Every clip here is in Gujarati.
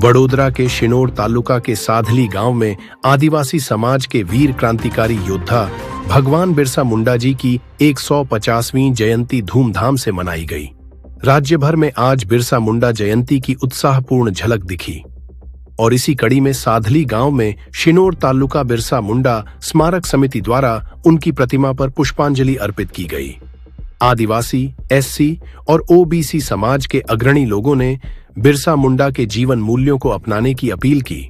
वडोदरा के शिनोर तालुका के साधली गाँव में आदिवासी समाज के वीर क्रांतिकारी योद्धा भगवान बिरसा मुंडा जी की 150वीं जयंती धूमधाम से मनाई गई। राज्य भर में आज बिरसा मुंडा जयंती की उत्साहपूर्ण झलक दिखी। और इसी कड़ी में साधली गाँव में शिनोर तालुका बिरसा मुंडा स्मारक समिति द्वारा उनकी प्रतिमा पर पुष्पांजलि अर्पित की गई। आदिवासी, एससी और ओबीसी समाज के अग्रणी लोगों ने बिरसा मुंडा के जीवन मूल्यों को अपनाने की अपील की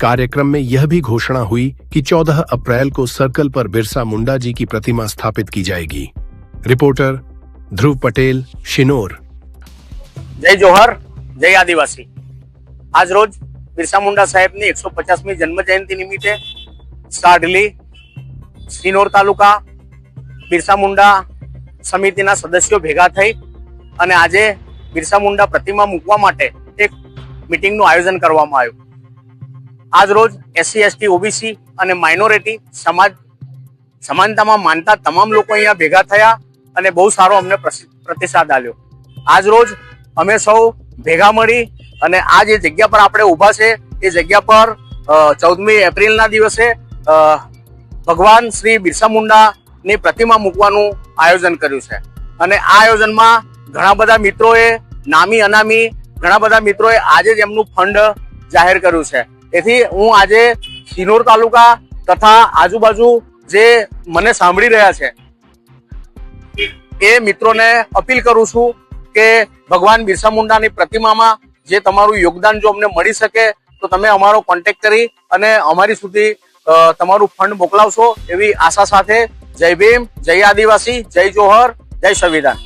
कार्यक्रम में यह भी घोषणा हुई कि 14 अप्रैल को सर्कल पर बिरसा मुंडा जी की प्रतिमा स्थापित की जाएगी रिपोर्टर ध्रुव पटेल शिनोर જય જોહર જય આદિવાસી આજ રોજ બિરસા મુંડા સાહેબની એકસો પચાસમી જન્મ જયંતિ નિમિત્તે સાઢલી સિનોર તાલુકા બિરસા મુંડા સમિતિના સદસ્યો ભેગા થઈ અને આજે બિરસા મુંડા પ્રતિમા મૂકવા માટે એક મિટિંગનું આયોજન કરવામાં આવ્યું. આજ રોજ એસસી એસટી ઓબીસી અને માઇનોરિટી સમાજ સમાનતામાં માનતા તમામ લોકો અહીંયા ભેગા થયા અને બહુ સારો અમને પ્રતિસાદ આપ્યો. આજ રોજ અમે સૌ ભેગા મળી અને આ જે જગ્યા પર આપણે ઊભા છે, એ જગ્યા પર ચૌદમી એપ્રિલના દિવસે ભગવાન શ્રી બિરસા મુંડાની પ્રતિમા મૂકવાનું આયોજન કર્યું છે. અને આ આયોજનમાં ઘણા બધા મિત્રોએ નામી અનામી ઘણા બધા મિત્રોએ આજે જ એમનું ફંડ જાહેર કર્યું છે. તેથી હું આજે સિનોર તાલુકા તથા આજુબાજુ જે મને સાંભળી રહ્યા છે, એ મિત્રોને અપીલ કરું છું કે ભગવાન બિરસા મુંડાની પ્રતિમામાં જે તમારું યોગદાન જો અમને મળી શકે, તો તમે અમારો કોન્ટેક્ટ કરી અને અમારી સુધી તમારું ફંડ મોકલાવશો એવી આશા સાથે. જય ભીમ, જય આદિવાસી, જય જોહર, જય સંવિધાન.